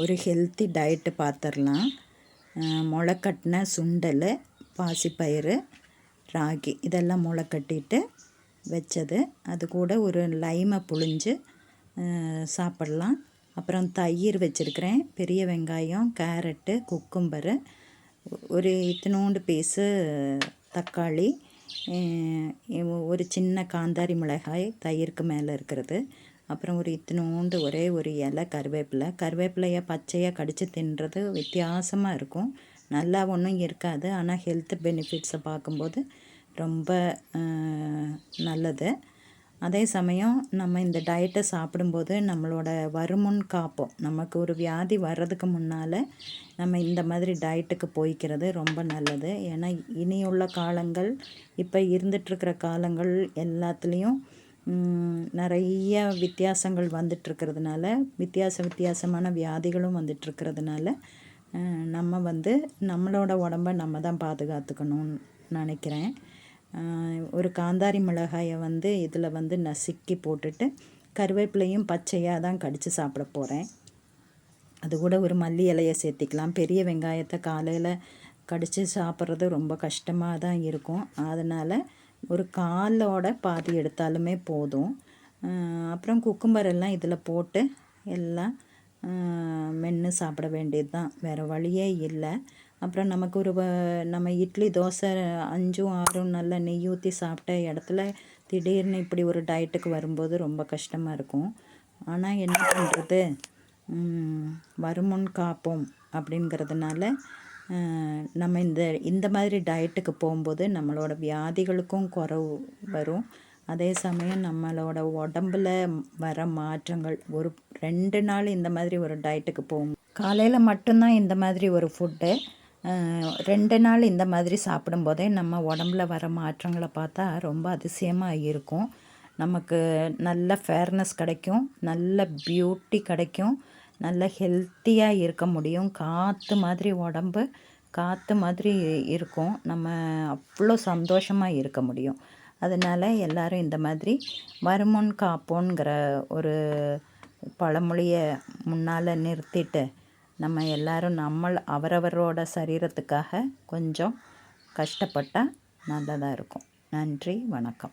ஒரு healthy diet பார்த்துடலாம் முளைக்கட்டின சுண்டல் பாசிப்பயிறு ராகி இதெல்லாம் முளை கட்டிட்டு வச்சது. அது கூட ஒரு லைமை புழிஞ்சு சாப்பிட்லாம். அப்புறம் தயிர் வச்சுருக்கிறேன். பெரிய வெங்காயம் கேரட்டு குக்கும்பரு ஒரு இத்தினோண்டு பீஸு தக்காளி ஒரு சின்ன காந்தாரி மிளகாய் தயிருக்கு மேலே இருக்கிறது. அப்புறம் ஒரு இத்தினோண்டு ஒரே ஒரு இலை கருவேப்பிலை. கருவேப்பிலையை பச்சையாக கடித்து தின்றது வித்தியாசமாக இருக்கும். நல்லா ஒன்றும் இருக்காது. ஆனால் ஹெல்த் பெனிஃபிட்ஸை பார்க்கும்போது ரொம்ப நல்லது. அதே சமயம் நம்ம இந்த டயட்டை சாப்பிடும்போது நம்மளோட வருமுன் காப்போம். நமக்கு ஒரு வியாதி வர்றதுக்கு முன்னால் நம்ம இந்த மாதிரி டயட்டுக்கு போய்க்கிறது ரொம்ப நல்லது. ஏன்னா இனியுள்ள காலங்கள் இப்போ இருந்துகிட்ருக்கிற காலங்கள் எல்லாத்துலேயும் நிறைய வித்தியாசங்கள் வந்துட்டுருக்கிறதுனால வித்தியாச வித்தியாசமான வியாதிகளும் வந்துட்டுருக்கிறதுனால நம்ம வந்து நம்மளோட உடம்ப நம்ம தான் பாதுகாத்துக்கணும்னு நினைக்கிறேன். ஒரு காந்தாரி மிளகாயை வந்து இதில் வந்து நசுக்கி போட்டுட்டு கருவேப்பிலையும் பச்சையாக தான் கடித்து சாப்பிட போகிறேன் அது கூட ஒரு மல்லி இலையை சேர்த்திக்கலாம். பெரிய வெங்காயத்தை காலையில் கடித்து சாப்பிட்றது ரொம்ப கஷ்டமாக தான் இருக்கும். அதனால் ஒரு காலோட பாதி எடுத்தாலுமே போதும். அப்புறம் குக்கும்பர் எல்லாம் இதில் போட்டு எல்லாம் மென்று சாப்பிட வேண்டியது தான் வேறு வழியே இல்லை. அப்புறம் நமக்கு ஒரு நம்ம இட்லி தோசை அஞ்சும் ஆறும் நல்லா நெய் ஊற்றி சாப்பிட்ட இடத்துல திடீர்னு இப்படி ஒரு டயட்டுக்கு வரும்போது ரொம்ப கஷ்டமாக இருக்கும். ஆனால் என்ன பண்ணுறது வருமுன் காப்போம் அப்படிங்கிறதுனால நம்ம இந்த இந்த மாதிரி டயட்டுக்கு போகும்போது நம்மளோட வியாதிகளுக்கும் குறவு வரும். அதே சமயம் நம்மளோட உடம்புல வர மாற்றங்கள் ஒரு ரெண்டு நாள் இந்த மாதிரி ஒரு டயட்டுக்கு போகும். காலையில் மட்டும்தான் இந்த மாதிரி ஒரு ஃபுட்டு ரெண்டு நாள் இந்த மாதிரி சாப்பிடும்போதே நம்ம உடம்புல வர மாற்றங்களை பார்த்தா ரொம்ப அதிசயமாக இருக்கும். நமக்கு நல்ல ஃபேர்னஸ் கிடைக்கும் நல்ல பியூட்டி கிடைக்கும். நல்ல ஹெல்த்தியாக இருக்க முடியும். காற்று மாதிரி உடம்பு காற்று மாதிரி இருக்கும். நம்ம அவ்வளோ சந்தோஷமாக இருக்க முடியும். அதனால் எல்லோரும் இந்த மாதிரி வருமுன் காப்போங்கிற ஒரு பழமொழியை முன்னால் நிறுத்திட்டு நம்ம எல்லோரும் நம்மள் அவரவரோட சரீரத்துக்காக கொஞ்சம் கஷ்டப்பட்டால் நல்லதாக இருக்கும். நன்றி வணக்கம்.